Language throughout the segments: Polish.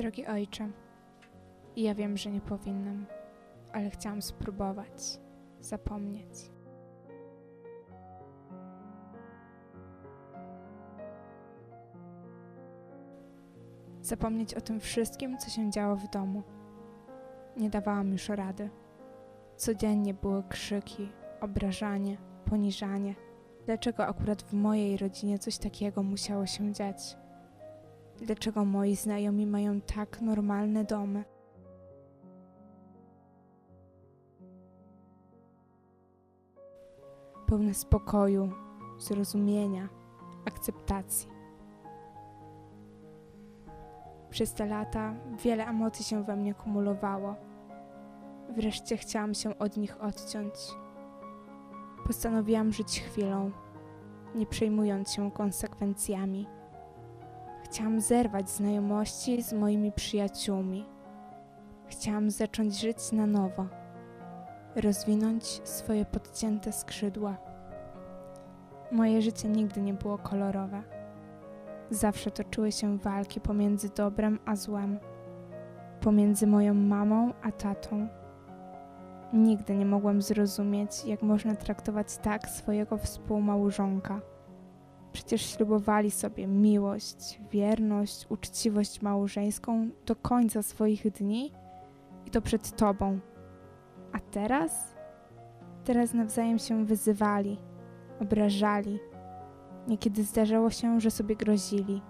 Drogi ojcze, ja wiem, że nie powinnam, ale chciałam spróbować zapomnieć. Zapomnieć o tym wszystkim, co się działo w domu. Nie dawałam już rady. Codziennie były krzyki, obrażanie, poniżanie. Dlaczego akurat w mojej rodzinie coś takiego musiało się dziać? Dlaczego moi znajomi mają tak normalne domy? Pełne spokoju, zrozumienia, akceptacji. Przez te lata wiele emocji się we mnie kumulowało. Wreszcie chciałam się od nich odciąć. Postanowiłam żyć chwilą, nie przejmując się konsekwencjami. Chciałam zerwać znajomości z moimi przyjaciółmi. Chciałam zacząć żyć na nowo, rozwinąć swoje podcięte skrzydła. Moje życie nigdy nie było kolorowe. Zawsze toczyły się walki pomiędzy dobrem a złem, pomiędzy moją mamą a tatą. Nigdy nie mogłam zrozumieć, jak można traktować tak swojego współmałżonka. Przecież ślubowali sobie miłość, wierność, uczciwość małżeńską do końca swoich dni i to przed tobą. A teraz? Teraz nawzajem się wyzywali, obrażali. Niekiedy zdarzało się, że sobie grozili.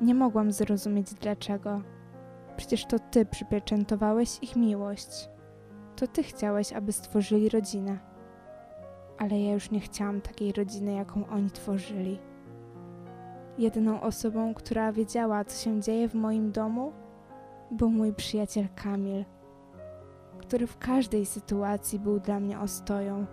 Nie mogłam zrozumieć dlaczego. Przecież to ty przypieczętowałeś ich miłość. To ty chciałeś, aby stworzyli rodzinę ale ja już nie chciałam takiej rodziny, jaką oni tworzyli. Jedyną osobą, która wiedziała, co się dzieje w moim domu, był mój przyjaciel Kamil, który w każdej sytuacji był dla mnie ostoją.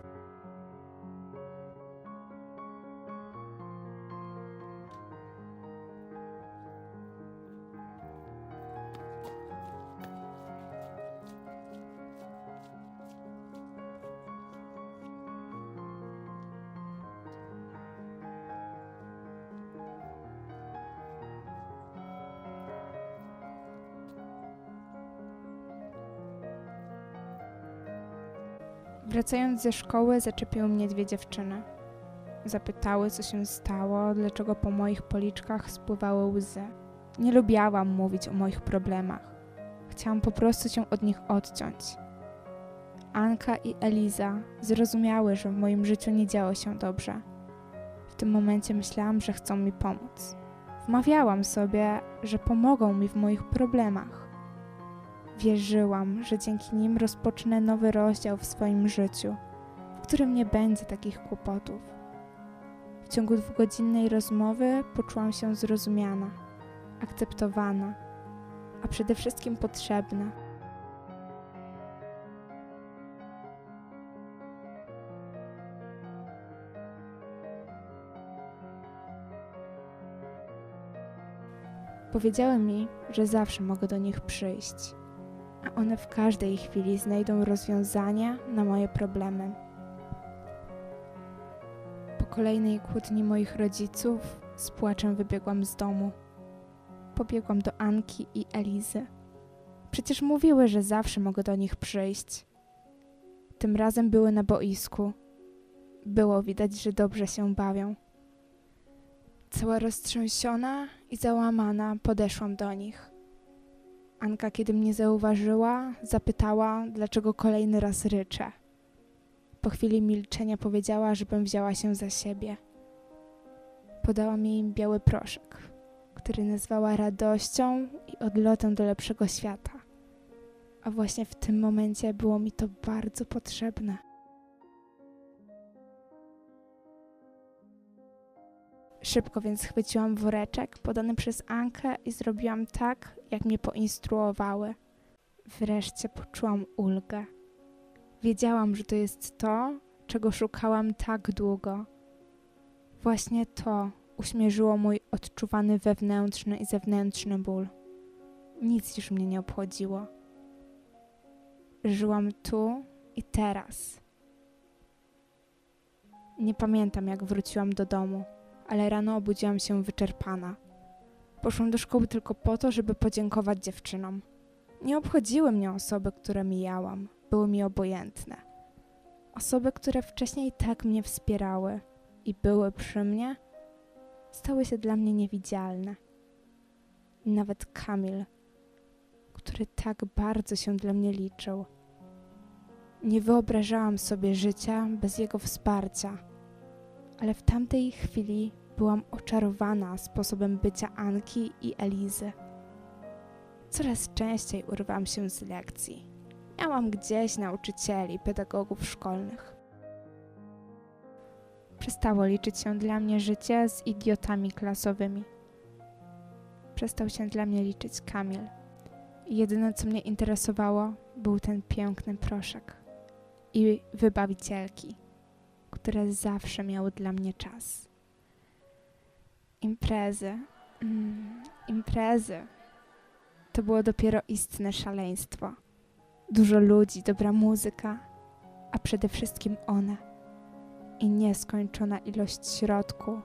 Wracając ze szkoły, zaczepiły mnie dwie dziewczyny. Zapytały, co się stało, dlaczego po moich policzkach spływały łzy. Nie lubiałam mówić o moich problemach. Chciałam po prostu się od nich odciąć. Anka i Eliza zrozumiały, że w moim życiu nie działo się dobrze. W tym momencie myślałam, że chcą mi pomóc. Wmawiałam sobie, że pomogą mi w moich problemach. Wierzyłam, że dzięki nim rozpocznę nowy rozdział w swoim życiu, w którym nie będzie takich kłopotów. W ciągu dwugodzinnej rozmowy poczułam się zrozumiana, akceptowana, a przede wszystkim potrzebna. Powiedziały mi, że zawsze mogę do nich przyjść a one w każdej chwili znajdą rozwiązania na moje problemy. Po kolejnej kłótni moich rodziców z płaczem wybiegłam z domu. Pobiegłam do Anki i Elizy. Przecież mówiły, że zawsze mogę do nich przyjść. Tym razem były na boisku. Było widać, że dobrze się bawią. Cała roztrzęsiona i załamana podeszłam do nich. Anka, kiedy mnie zauważyła, zapytała, dlaczego kolejny raz ryczę. Po chwili milczenia powiedziała, żebym wzięła się za siebie. Podała mi biały proszek, który nazwała radością i odlotem do lepszego świata. A właśnie w tym momencie było mi to bardzo potrzebne. Szybko więc chwyciłam woreczek podany przez Ankę i zrobiłam tak, jak mnie poinstruowały. Wreszcie poczułam ulgę. Wiedziałam, że to jest to, czego szukałam tak długo. Właśnie to uśmierzyło mój odczuwany wewnętrzny i zewnętrzny ból. Nic już mnie nie obchodziło. Żyłam tu i teraz. Nie pamiętam, jak wróciłam do domu ale rano obudziłam się wyczerpana. Poszłam do szkoły tylko po to, żeby podziękować dziewczynom. Nie obchodziły mnie osoby, które mijałam, były mi obojętne. Osoby, które wcześniej tak mnie wspierały i były przy mnie, stały się dla mnie niewidzialne. Nawet Kamil, który tak bardzo się dla mnie liczył. Nie wyobrażałam sobie życia bez jego wsparcia, ale w tamtej chwili byłam oczarowana sposobem bycia Anki i Elizy. Coraz częściej urwałam się z lekcji. Miałam gdzieś nauczycieli, pedagogów szkolnych. Przestało liczyć się dla mnie życie z idiotami klasowymi. Przestał się dla mnie liczyć Kamil. Jedyne, co mnie interesowało, był ten piękny proszek i wybawicielki, które zawsze miały dla mnie czas. Imprezy, mm, imprezy. To było dopiero istne szaleństwo. Dużo ludzi, dobra muzyka, a przede wszystkim one. I nieskończona ilość środku,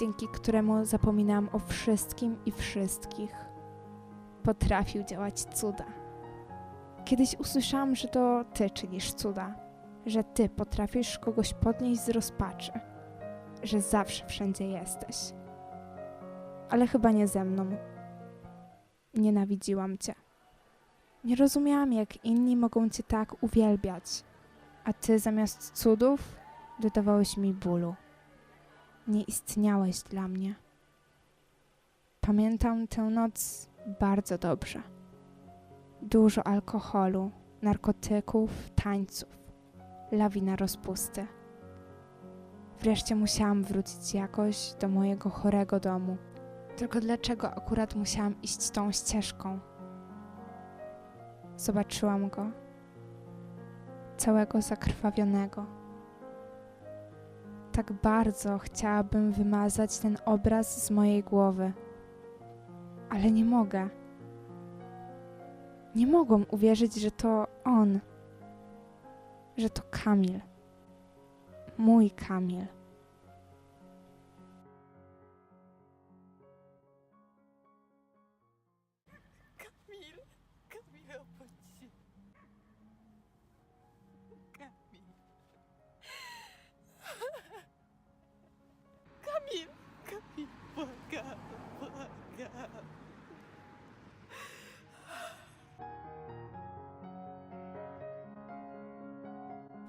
dzięki któremu zapominałam o wszystkim i wszystkich. Potrafił działać cuda. Kiedyś usłyszałam, że to ty czynisz cuda, że ty potrafisz kogoś podnieść z rozpaczy, że zawsze wszędzie jesteś. Ale chyba nie ze mną. Nienawidziłam cię. Nie rozumiałam, jak inni mogą cię tak uwielbiać, a ty zamiast cudów dodawałeś mi bólu. Nie istniałeś dla mnie. Pamiętam tę noc bardzo dobrze. Dużo alkoholu, narkotyków, tańców, lawina rozpusty. Wreszcie musiałam wrócić jakoś do mojego chorego domu. Tylko dlaczego akurat musiałam iść tą ścieżką? Zobaczyłam go, całego zakrwawionego. Tak bardzo chciałabym wymazać ten obraz z mojej głowy, ale nie mogę. Nie mogłam uwierzyć, że to on, że to Kamil, mój Kamil.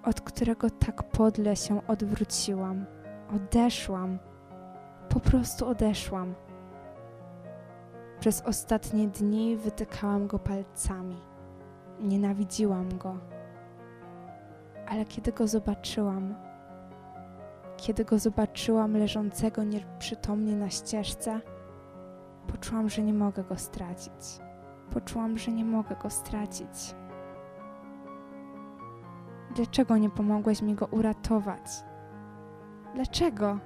Od którego tak podle się odwróciłam. Odeszłam. Po prostu odeszłam. Przez ostatnie dni wytykałam go palcami. Nienawidziłam go. Ale kiedy go zobaczyłam, kiedy go zobaczyłam leżącego nieprzytomnie na ścieżce, poczułam, że nie mogę go stracić. Poczułam, że nie mogę go stracić. Dlaczego nie pomogłeś mi go uratować? Dlaczego?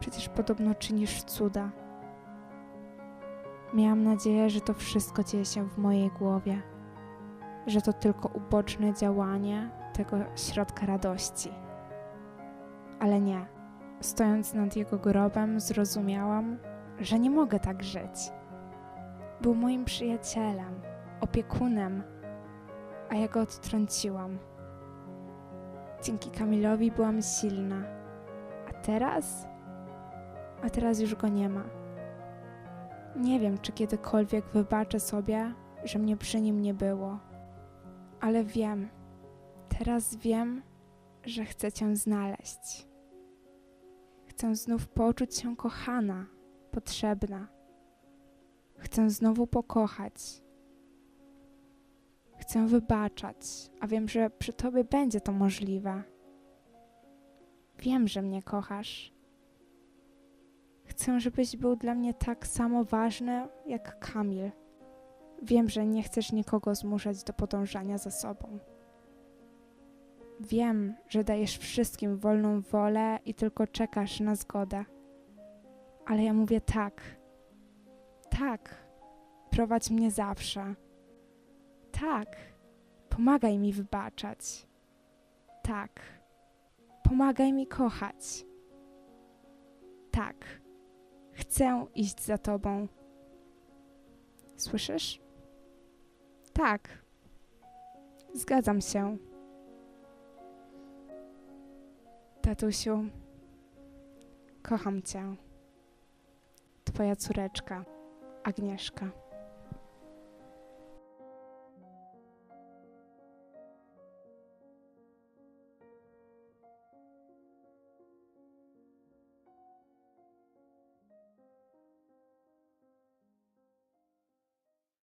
Przecież podobno czynisz cuda. Miałam nadzieję, że to wszystko dzieje się w mojej głowie, że to tylko uboczne działanie tego środka radości. Ale nie. Stojąc nad jego grobem, zrozumiałam, że nie mogę tak żyć. Był moim przyjacielem, opiekunem a ja go odtrąciłam. Dzięki Kamilowi byłam silna. A teraz? A teraz już go nie ma. Nie wiem, czy kiedykolwiek wybaczę sobie, że mnie przy nim nie było. Ale wiem, teraz wiem, że chcę Cię znaleźć. Chcę znów poczuć się kochana, potrzebna. Chcę znowu pokochać Chcę wybaczać, a wiem, że przy Tobie będzie to możliwe. Wiem, że mnie kochasz. Chcę, żebyś był dla mnie tak samo ważny jak Kamil. Wiem, że nie chcesz nikogo zmuszać do podążania za sobą. Wiem, że dajesz wszystkim wolną wolę i tylko czekasz na zgodę. Ale ja mówię tak. Tak. Prowadź mnie zawsze. Tak, pomagaj mi wybaczać. Tak, pomagaj mi kochać. Tak, Chcę iść za tobą. Słyszysz? Tak. Zgadzam się. Tatusiu, kocham cię. Twoja córeczka, Agnieszka.